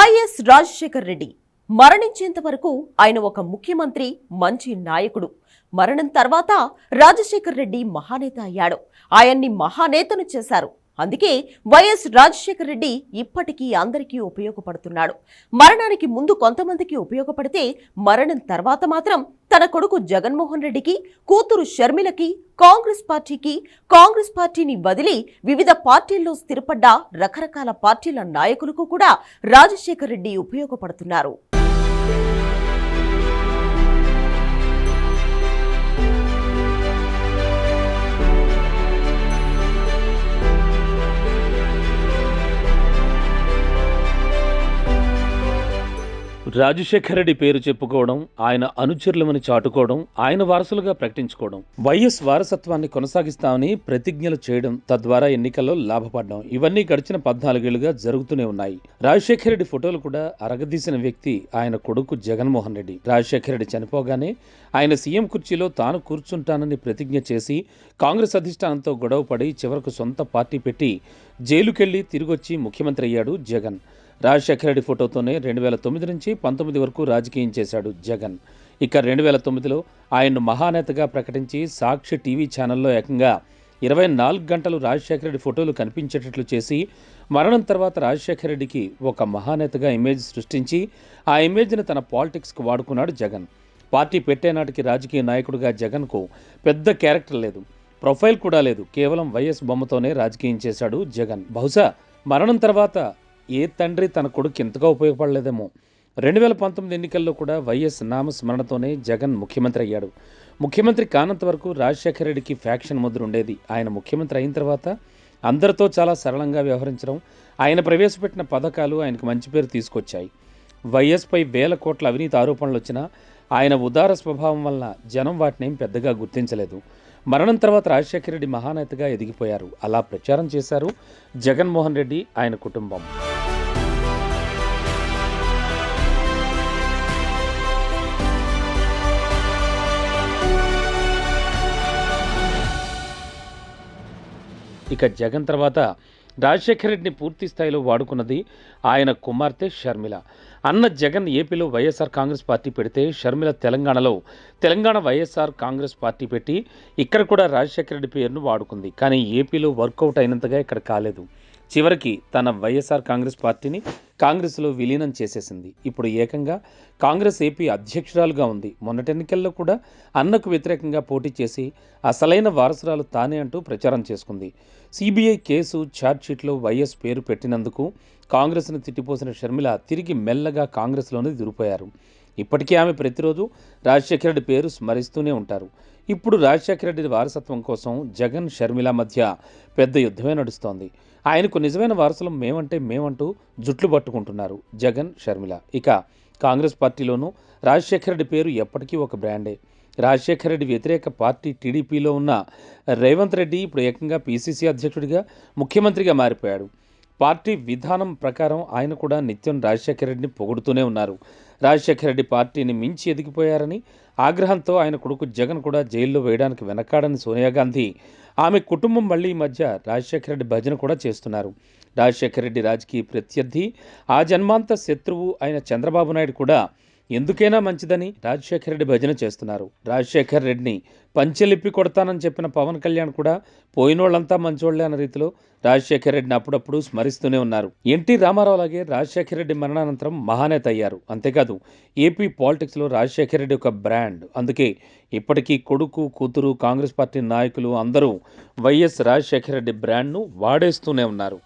YS Rajasekhar Reddy మరణించేంత వరకు ఆయన ఒక ముఖ్యమంత్రి మంచి నాయకుడు. మరణం తర్వాత రాజశేఖర్ రెడ్డి మహానేత అయ్యాడు. ఆయన్ని మహానేతను చేశారు. అందుకే వైఎస్ రాజశేఖర రెడ్డి ఇప్పటికీ అందరికీ ఉపయోగపడుతున్నాడు. మరణానికి ముందు కొంతమందికి ఉపయోగపడితే మరణం తర్వాత మాత్రం తన కొడుకు జగన్మోహన్ రెడ్డికి కూతురు షర్మిలకి కాంగ్రెస్ పార్టీకి కాంగ్రెస్ పార్టీని వదిలి వివిధ పార్టీల్లో స్థిరపడ్డ రకరకాల పార్టీల నాయకులకు కూడా రాజశేఖర్ రెడ్డి ఉపయోగపడుతున్నారు. రాజశేఖర రెడ్డి పేరు చెప్పుకోవడం ఆయన అనుచరులమని చాటుకోవడం ఆయన వారసులుగా ప్రకటించుకోవడం వైఎస్ వారసత్వాన్ని కొనసాగిస్తామని ప్రతిజ్ఞలు చేయడం తద్వారా ఎన్నికల్లో లాభపడడం ఇవన్నీ గడిచిన పద్నాలుగేళ్ళుగా జరుగుతూనే ఉన్నాయి. రాజశేఖర రెడ్డి ఫోటోలు కూడా అరగదీసిన వ్యక్తి ఆయన కొడుకు జగన్మోహన్ రెడ్డి. రాజశేఖర రెడ్డి చనిపోగానే ఆయన సీఎం కుర్చీలో తాను కూర్చుంటానని ప్రతిజ్ఞ చేసి కాంగ్రెస్ అధిష్టానంతో గొడవపడి చివరకు సొంత పార్టీ పెట్టి జైలుకెళ్ళి తిరిగొచ్చి ముఖ్యమంత్రి అయ్యాడు జగన్. రాజశేఖర రెడ్డి ఫోటోతోనే రెండు వేల తొమ్మిది నుంచి పంతొమ్మిది వరకు రాజకీయం చేశాడు జగన్. ఇక రెండు వేల తొమ్మిదిలో ఆయన్ను మహానేతగా ప్రకటించి సాక్షి టీవీ ఛానల్లో ఏకంగా ఇరవై నాలుగు గంటలు రాజశేఖర రెడ్డి ఫోటోలు కనిపించేటట్లు చేసి మరణం తర్వాత రాజశేఖర రెడ్డికి ఒక మహానేతగా ఇమేజ్ సృష్టించి ఆ ఇమేజ్ని తన పాలిటిక్స్కు వాడుకున్నాడు జగన్. పార్టీ పెట్టేనాటికి రాజకీయ నాయకుడిగా జగన్కు పెద్ద క్యారెక్టర్ లేదు. ప్రొఫైల్ కూడా లేదు. కేవలం వైఎస్ బొమ్మతోనే రాజకీయం చేశాడు జగన్. బహుశా మరణం తర్వాత ఏ తండ్రి తన కొడుకు ఇంతగా ఉపయోగపడలేదేమో. రెండు వేల పంతొమ్మిది ఎన్నికల్లో కూడా వైఎస్ నామస్మరణతోనే జగన్ ముఖ్యమంత్రి అయ్యాడు. ముఖ్యమంత్రి కానంత వరకు రాజశేఖర రెడ్డికి ఫ్యాక్షన్ ముద్ర ఉండేది. ఆయన ముఖ్యమంత్రి అయిన తర్వాత అందరితో చాలా సరళంగా వ్యవహరించడం ఆయన ప్రవేశపెట్టిన పథకాలు ఆయనకు మంచి పేరు తీసుకొచ్చాయి. వైఎస్పై వేల కోట్ల అవినీతి ఆరోపణలు వచ్చినా ఆయన ఉదార స్వభావం వలన జనం వాటినేం పెద్దగా గుర్తించలేదు. మరణం తర్వాత రాజశేఖర రెడ్డి మహానేతగా ఎదిగిపోయారు. అలా ప్రచారం చేశారు జగన్మోహన్ రెడ్డి ఆయన కుటుంబం. ఇక జగన్ తర్వాత రాజశేఖర రెడ్డిని పూర్తి స్థాయిలో వాడుకున్నది ఆయన కుమార్తె షర్మిల. అన్న జగన్ ఏపీలో వైఎస్ఆర్ కాంగ్రెస్ పార్టీ పెడితే షర్మిల తెలంగాణలో. తెలంగాణ వైఎస్ఆర్ కాంగ్రెస్ పార్టీ పెట్టి ఇక్కడ కూడా రాజశేఖర రెడ్డి పేరును వాడుకుంది. కానీ ఏపీలో వర్కౌట్ అయినంతగా ఇక్కడ కాలేదు. చివరికి తన వైఎస్ఆర్ కాంగ్రెస్ పార్టీని కాంగ్రెస్లో విలీనం చేసేసింది. ఇప్పుడు ఏకంగా కాంగ్రెస్ ఏపీ అధ్యక్షురాలుగా ఉంది. మొన్నటి ఎన్నికల్లో కూడా అన్నకు వ్యతిరేకంగా పోటీ చేసి అసలైన వారసురాలు తానే అంటూ ప్రచారం చేసుకుంది. సిబిఐ కేసు ఛార్జ్షీట్లో వైఎస్ పేరు పెట్టినందుకు కాంగ్రెస్ను తిట్టిపోసిన షర్మిల తిరిగి మెల్లగా కాంగ్రెస్లోనే దిరిపోయారు ఇప్పటికీ ఆమె ప్రతిరోజు రాజశేఖర రెడ్డి పేరు స్మరిస్తూనే ఉంటారు. ఇప్పుడు రాజశేఖర రెడ్డి వారసత్వం కోసం జగన్ షర్మిల మధ్య పెద్ద యుద్ధమే నడుస్తోంది. ఆయనకు నిజమైన వారసులం మేమంటే మేమంటూ జుట్లు పట్టుకుంటున్నారు జగన్ షర్మిల. ఇక కాంగ్రెస్ పార్టీలోనూ రాజశేఖర రెడ్డి పేరు ఎప్పటికీ ఒక బ్రాండే. రాజశేఖర రెడ్డి వ్యతిరేక పార్టీ టీడీపీలో ఉన్న రేవంత్ రెడ్డి ఇప్పుడు ఏకంగా పీసీసీ అధ్యక్షుడిగా ముఖ్యమంత్రిగా మారిపోయాడు. పార్టీ విధానం ప్రకారం ఆయన కూడా నిత్యం రాజశేఖర రెడ్డిని పొగుడుతూనే ఉన్నారు. రాజశేఖర రెడ్డి పార్టీని మించి ఎదిగిపోయారని ఆగ్రహంతో ఆయన కొడుకు జగన్ కూడా జైల్లో వేయడానికి వెనకాడని సోనియా గాంధీ ఆమె కుటుంబం మళ్ళీ ఈ మధ్య రాజశేఖర రెడ్డి భజన కూడా చేస్తున్నారు. రాజశేఖర రెడ్డి రాజకీయ ప్రత్యర్థి ఆ జన్మాంత శత్రువు అయిన చంద్రబాబు నాయుడు కూడా ఎందుకైనా మంచిదని రాజశేఖర రెడ్డి భజన చేస్తున్నారు. రాజశేఖర రెడ్డిని పంచెలిప్పి కొడతానని చెప్పిన పవన్ కళ్యాణ్ కూడా పోయినోళ్ళంతా మంచోళ్ళే అన్న రీతిలో రాజశేఖర రెడ్డిని అప్పుడప్పుడు స్మరిస్తూనే ఉన్నారు. ఎన్టీ రామారావు అలాగే రాజశేఖర రెడ్డి మరణానంతరం మహానేత అయ్యారు. అంతేకాదు ఏపీ పాలిటిక్స్లో రాజశేఖర రెడ్డి ఒక బ్రాండ్. అందుకే ఇప్పటికీ కొడుకు కూతురు కాంగ్రెస్ పార్టీ నాయకులు అందరూ వైఎస్ రాజశేఖర రెడ్డి బ్రాండ్ను వాడేస్తూనే ఉన్నారు.